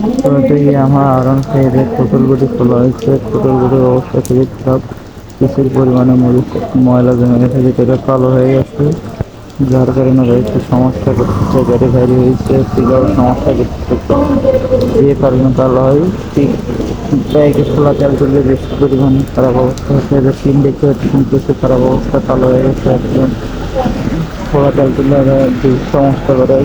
তো ইয়ামা আরন ফাইভের টোটালগুলি খোলা হয়েছে। টোটালগুলির অবস্থা খুবই খারাপ। প্রচুর পরিমাণে ময়লা জমে গেছে, ভিতরে কালো হয়ে গেছে। যার কারণে রয়েছে সমস্যা করতেছে গাড়ি ভারী হয়েছে। ফিগার সমস্যা করতেছে যে কারণে কালো হয়। ব্যাগে খোলা তেল করলে বেশি পরিমাণে খারাপ অবস্থা হচ্ছে। এটা তিন দেখতে কিন্তু সে খারাপ অবস্থা, কালো হয়ে গেছে একদম। খোলা তেল করলে সমস্যা করে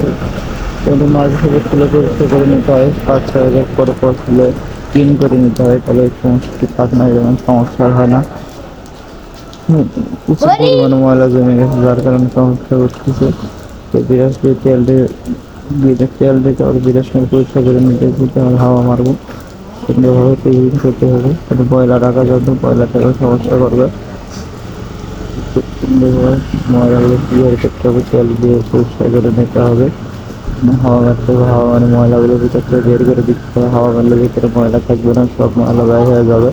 মাঝে থেকে খুলে পরিষ্কার করে নিতে হয় পাঁচ ছয় হাজার পরে পর খুলে ক্লিন করে নিতে হয় তাহলে সমস্যাটি না যেমন সমস্যা হয় না। কিছু পরিমাণে ময়লা জমে গেছে যার কারণে সমস্যা হচ্ছে। তো বিরাট দিয়ে তেল দিয়ে তেল দিয়ে আর বিরাট সময় পরিষ্কার করে নিতে দিতে হবে হাওয়া মারবো। সুন্দরভাবে ক্লিন করতে হবে কিন্তু ময়লা রাখা যাবে ময়লাটাকে সমস্যা করবে। সুন্দরভাবে ময়লাগুলো ক্লিয়ার করতে হবে তেল দিয়ে পরিষ্কার করে নিতে হবে। হাওয়া মারতে হবে হাওয়া ময়লাগুলো ভিতর থেকে বের করে দিতে হবে হাওয়া মারলে ভিতরে ময়লা থাকবে না সব ময়লা বের হয়ে যাবে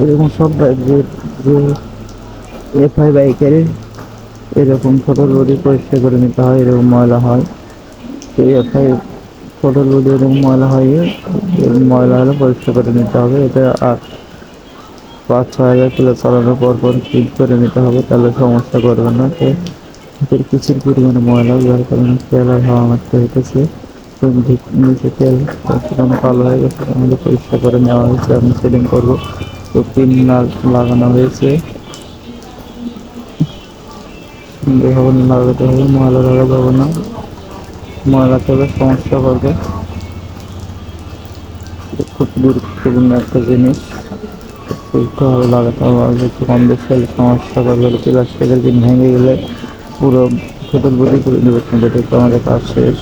এরকম সব যে যে এফআই বাইকের এরকম ছোটো রোডে পরিষ্কার করে নিতে হয় এরকম ময়লা হয় এই এফআই ছোটো রোডে এরকম ময়লা হয় ময়লা হলে পরিষ্কার করে নিতে হবে এটা আর পাঁচ ছয় হাজার কিলো চালানোর পর পর ঠিক করে নিতে হবে, তাহলে সমস্যা করবে না এদের প্রচুর পরিমাণে ময়লা যার কারণে তেল আর হাওয়া মারতে হইতেছে নিচে তেল একদম কালো হয়ে গেছে, আমাদের পরিষ্কার করে নেওয়া হয়েছে, আমি সেটিং করব। তো পিন লাগানো হয়েছে। সুন্দরভাবে লাগাতে হবে, ময়লা লাগা যাবে না। ময়লা তেলে সমস্যা করবে খুব গুরুত্বপূর্ণ একটা জিনিস। ঠিকভাবে লাগাতে হবে একটু কম বেশি সমস্যা করবে প্লাস্টিকের পিন ভেঙে গেলে পুরো টোটাল বডি করে দেবে আমাদের কাজ শেষ।